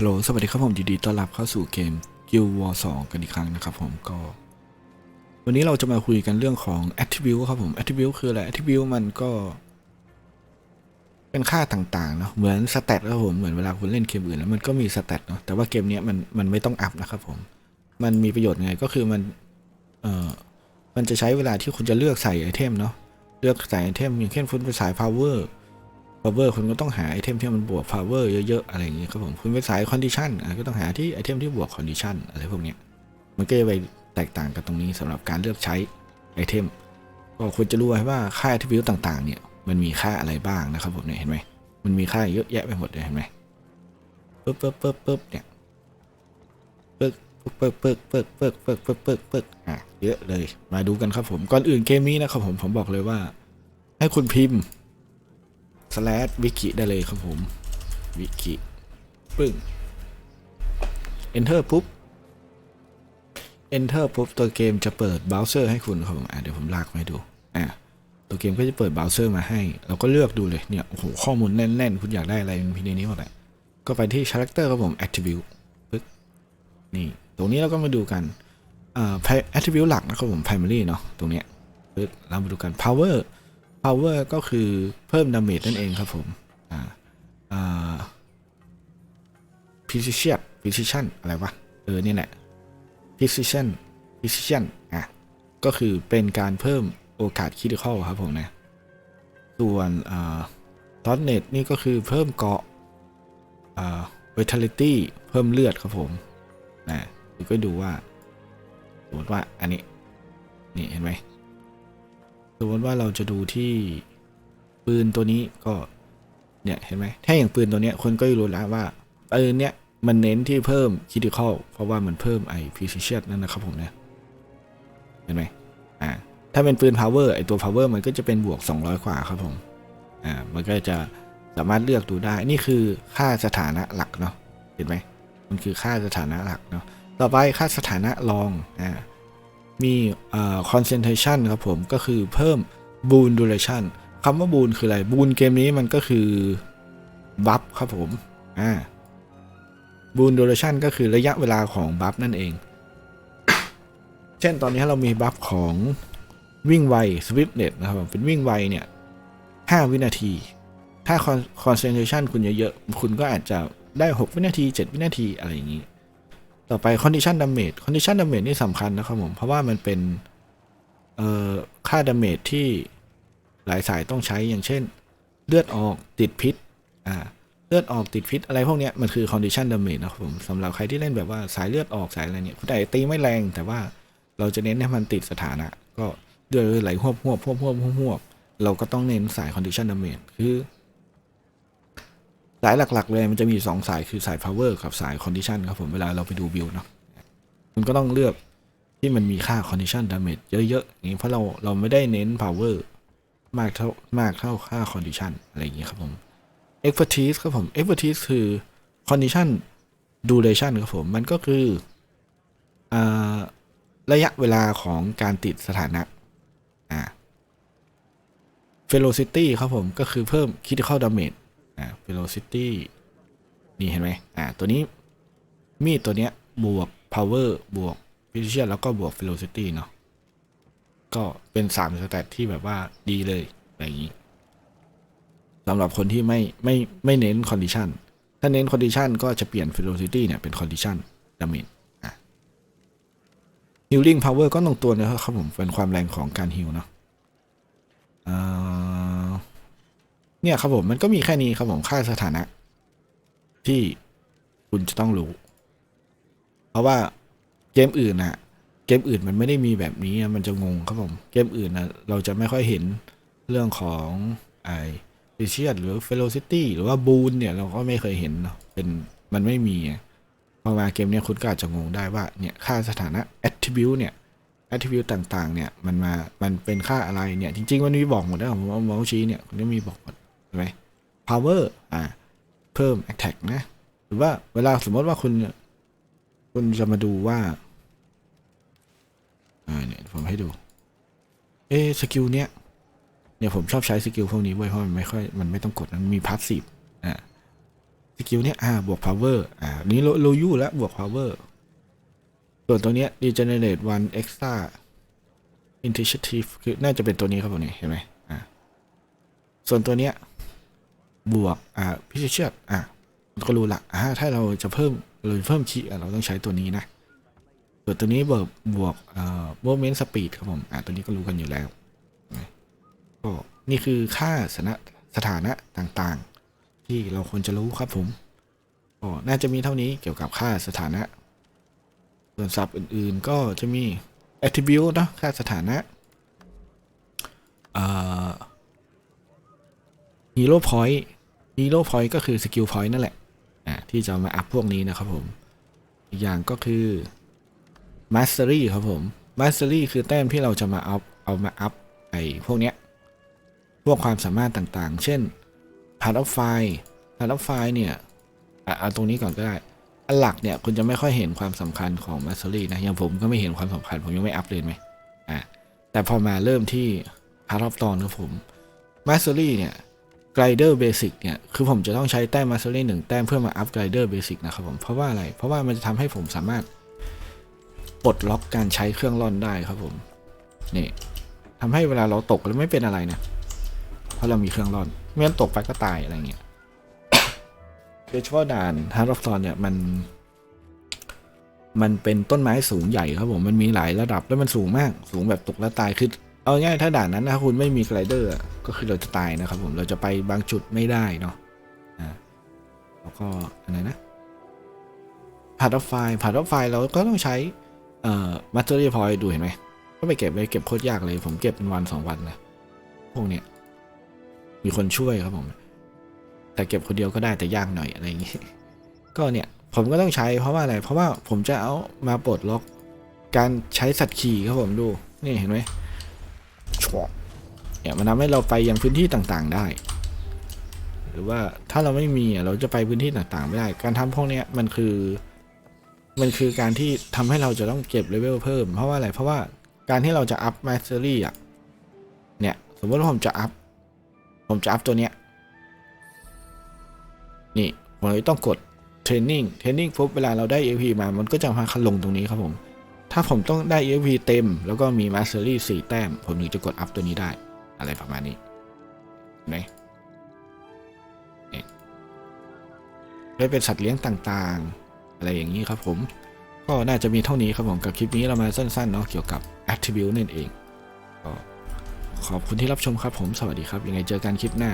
ฮัลโหล สวัสดีครับผมยินดีต้อนรับเข้าสู่เกม Guild War 2กันอีกครั้งนะครับผมก็ วันนี้เราจะมาคุยกันเรื่องของ attribute ครับผม attribute คืออะไร attribute มันก็ เป็นค่าต่างๆเนาะเหมือนสเตตครับผม เหมือนเวลาคุณเล่นเกมอื่นแล้วมันก็มีสเตตเนาะแต่ว่าเกมนี้มันมันไม่ต้องอัพนะครับผม มันมีประโยชน์ไงก็คือมันเอ่อมันจะใช้เวลาที่คุณจะเลือกใส่ไอเทมเนาะเลือกใส่ไอเทมอย่างเช่นคุณไปสาย power power คุณก็ต้องหาไอเทมที่มันบวก power เยอะๆอะไรอย่างเงี้ยครับผมคุณไปสาย condition อะก็ต้องหาที่ไอเทมที่บวก condition อะไรพวกเนี้ยมันก็จะไปแตกต่างกันตรงนี้สำหรับการเลือกใช้ไอเทมก็ควรจะรู้ไว้ว่าค่า attribute ต่างๆ เนี่ยมันมีค่าอะไรบ้างนะครับผมเนี่ยเห็นไหมมันมีค่าเยอะแยะไปหมดเลยเห็นไหมปึ๊บปึ๊บปึ๊บปึ๊บเนี่ยปึ๊บปึ๊บปึ๊บปึ๊บปึ๊บปึ๊บปึ๊บปึ๊บปึ๊บอะเยอะเลยมาดูกันครับผมก่อนอื่นเกมนี้นะครับผมผมบอกเลยว่า ให้คุณพิมพ์ slash wiki ได้เลยครับผม wiki ปึ้ง enter ปุ๊บ enter ปุ๊บ ตัวเกมจะเปิดเบราว์เซอร์ให้คุณครับผมอะเดี๋ยวผมลากมาให้ดูอะตัวเกมก็จะเปิดเบราว์เซอร์มาให้ เราก็เลือกดูเลยเนี่ยโอ้โหข้อมูลแน่น ๆ คุณอยากได้อะไรมันมีในนี้หมดแหละก็ไปที่ character ครับผม attribute ปึ๊กนี่ ตรงนี้เราก็มาดูกันอ่า attribute หลักนะครับผม primary เนาะตรงเนี้ยปึ๊กเรามาดูกัน power power ก็คือเพิ่มดาเมจนั่นเองครับผมอ่าอ่า precision precision อะไรวะ เออ นี่แหละ precision precision อะ ก็คือเป็นการเพิ่มโอกาส critical ครับผมนะ ส่วนอ่า totnet นี่ก็คือเพิ่มเกาะอ่า vitality เพิ่มเลือดครับผมนะก็ดูว่าสมมติว่าอันนี้ นี่เห็นไหม สมมติว่าเราจะดูที่ปืนตัวนี้ก็เนี่ยเห็นไหมถ้าอย่างปืนตัวเนี้ยคนก็รู้แล้วว่าปืนเนี้ยมันเน้นที่เพิ่มคิดิคอลเพราะว่ามันเพิ่มไอพิซิเชนนั่นนะครับผมเนี่ยเห็นไหมอ่าถ้าเป็นปืน power ไอตัว power มันก็จะเป็นบวก 200 กว่าครับผมอ่ามันก็จะสามารถเลือกดูได้นี่คือค่าสถานะหลักเนาะเห็นไหมมันคือค่าสถานะหลักเนาะต่อไปค่าสถานะรองอ่า มีเอ่อ concentration ครับผมก็คือเพิ่ม boon duration คำว่า boon คืออะไร boon เกมนี้มันก็คือ buff ครับผมอ่า boon duration ก็คือระยะเวลาของ buff นั่นเอง เช่นตอนนี้เรามี buff ของวิ่งไว swiftness นะครับเป็นวิ่งไวเนี่ย5วินาที ถ้า con- concentration คุณเยอะๆ คุณก็อาจจะได้ 6 วินาที 7 วินาทีอะไรอย่างนี้ ต่อไป condition damage condition damage นี่สำคัญนะครับผม เพราะว่ามันเป็น เอ่อ ค่า damage ที่หลายสายต้องใช้ อย่างเช่น เลือดออกติดพิษ อ่า เลือดออกติดพิษ อะไรพวกนี้มันคือ condition damage นะครับผมสำหรับใครที่เล่นแบบว่าสายเลือดออกสายอะไรเนี่ยคุณอตีไม่แรง แต่ว่าเราจะเน้นให้มันติดสถานะ ก็เลือดไหลหวบหวบหวบหวบหวบหวบเราก็ต้องเน้นสาย condition damage คือ สายหลักๆเลยมันจะมีสองสายคือสาย power กับสาย condition ครับผมเวลาเราไปดูบิลเนาะคุณก็ต้องเลือกที่มันมีค่า condition damage เยอะๆอย่างนี้เพราะเราเราไม่ได้เน้น power มากเท่ามากเท่าค่า condition อะไรอย่างนี้ครับผม expertise ครับผม expertise คือ condition duration ครับผมมันก็คืออ่าระยะเวลาของการติดสถานะอ่า velocity ครับผมก็คือเพิ่ม critical damage อ่า velocity นี่เห็นไหมอ่า ตัวนี้ มีดตัวเนี้ย บวก power บวก precision แล้วก็บวก velocity เนาะ ก็เป็นสามสแตทที่แบบว่าดีเลย อะไรอย่างนี้สำหรับคนที่ไม่ไม่ไม่เน้น condition ถ้าเน้น condition ก็จะเปลี่ยน velocity เนี่ย เป็น condition damage อะ healing power ก็ตรงตัวนะครับผม เป็นความแรงของการ heal เนาะอ่า เนี่ยครับผมมันก็มีแค่นี้ครับผมค่าสถานะ ที่คุณจะต้องรู้ เพราะว่าเกมอื่นนะเกมอื่นมันไม่ได้มีแบบนี้มันจะงงครับผมเกมอื่นนะเราจะไม่ค่อยเห็นเรื่องของไอเ c เชียหรือ velocity หรือว่าบูนเนี่ยเราก็ไม่เคยเห็นเนาะเป็นมันไม่มีพอมาเกมเนี้ยคุณก็อาจจะงงได้ว่าเนี่ยค่าสถานะ attribute เนี่ย attribute ต่างๆ เนี่ยมันมามันเป็นค่าอะไรเนี่ย จริง ๆ มันมีบอกหมดแล้วผมเอาเมาส์ชี้เนี่ยมันมีบอกหมด ใช่ไหม power อ่า เพิ่ม attack นะ หรือว่าเวลาสมมติว่าคุณ คุณจะมาดูว่า อ่าเนี่ยผมให้ดู เอสกิลเนี้ย เนี่ยผมชอบใช้สกิลพวกนี้ไว้ยเพราะมันไม่ค่อย มันไม่ต้องกด มันมีพาสซีฟอ่าสกิลเนี่ยอ่า บวก power อ่า นี้โลยูแล้วบวก power ส่วนตัวเนี้ย regenerate one extra initiative คือ น่าจะเป็นตัวนี้ครับผมนี่เห็นไหมอ่า ส่วนตัวเนี้ย บวกอ่าพิเศษอ่าก็รู้ละอ่าถ้าเราจะเพิ่มเราเพิ่มคีเราต้องใช้ตัวนี้นะส่วนตัวนี้บวกบวกเอ่อ movement speed ครับผมอ่าตัวนี้ก็รู้กันอยู่แล้วก็นี่คือค่าสถานะสถานะต่างๆ ที่เราควรจะรู้ครับผมก็น่าจะมีเท่านี้เกี่ยวกับค่าสถานะ ส่วนศัพท์อื่นๆก็จะมี attribute เนะค่าสถานะเอ่ อ hero point hero point ก็คือ skill point นั่นแหละอ่าที่จะมาอัพพวกนี้นะครับผมอีกอย่างก็คือ mastery ครับผม mastery คือแต้มที่เราจะมาเอาเอามาอัพไอ้พวกเนี้ยพวกความสามารถต่างๆ เช่น part of file part of file เนี่ยอะเอาตรงนี้ก่อนก็ได้อันหลักเนี่ยคุณจะไม่ค่อยเห็นความสำคัญของ mastery นะอย่างผมก็ไม่เห็นความสำคัญผมยังไม่อัพเลยไหมอ่าแต่พอมาเริ่มที่ part of dawn ครับผม mastery เนี่ย glider basic เนี่ย คือผมจะต้องใช้แต้ม mastery หนึ่งแต้มเพื่อมาอัพ glider basic นะครับผม เพราะว่าอะไร เพราะว่ามันจะทำให้ผมสามารถปลดล็อกการใช้เครื่องร่อนได้ครับผม นี่ทำให้เวลาเราตกแล้วไม่เป็นอะไรนะ เพราะเรามีเครื่องร่อนไม่งั้นตกไปก็ตายอะไรเงี้ยโดยเฉพาะด่านฮาร์ดอฟตอนเนี่ยมัน มันเป็นต้นไม้สูงใหญ่ครับผม มันมีหลายระดับแล้วมันสูงมาก สูงแบบตกแล้วตายคือ เอาง่ายถ้าด่านนั้นถ้าคุณไม่มีไลเดอร์ก็คือเราจะตายนะครับผมเราจะไปบางจุดไม่ได้เนาะอ่าแล้วก็อะไรนะพาร์ทไฟล์พาร์ทไฟล์เราก็ต้องใช้เอ่อมัตเตอรี่พอยดูเห็นไหมก็ไปเก็บไปเก็บโคตรยากเลย ผมเก็บเป็นวันสองวันนะพวกเนี้ยมีคนช่วยครับผม แต่เก็บคนเดียวก็ได้แต่ยากหน่อยอะไรอย่างงี้ ก็เนี่ยผมก็ต้องใช้เพราะว่าอะไร เพราะว่าผมจะเอามาปลดล็อกการใช้สัตว์ขี่ครับผมดู นี่เห็นไหม เนี่ยมันทำให้เราไปยังพื้นที่ต่างๆได้ หรือว่าถ้าเราไม่มีอะเราจะไปพื้นที่ต่างๆไม่ได้ การทำพวกนี้มันคือ มันคือการที่ทำให้เราจะต้องเก็บเลเวลเพิ่ม เพราะว่าอะไรเพราะว่าการที่เราจะอัพมาสเตอรี่อะเนี่ย สมมติว่าผมจะอัพผมจะอัพตัวเนี้ยนี่ผมเลยต้องกดเทรนนิ่งเทรนนิ่งปุ๊บเวลาเราได้ EXP มา มันก็จะมาลงตรงนี้ครับผม ถ้าผมต้องได้ EXP เต็ม แล้วก็มี Mastery 4 แต้ม ผมถึงจะกดอัพตัวนี้ได้ อะไรประมาณนี้เห็นไหมนี่ได้เป็นสัตว์เลี้ยงต่างๆ อะไรอย่างนี้ครับผม ก็น่าจะมีเท่านี้ครับผมกับคลิปนี้เรามาสั้นๆเนาะเกี่ยวกับ Attribute นั่นเองก็ขอบคุณที่รับชมครับผมสวัสดีครับ ยังไงเจอกันคลิปหน้า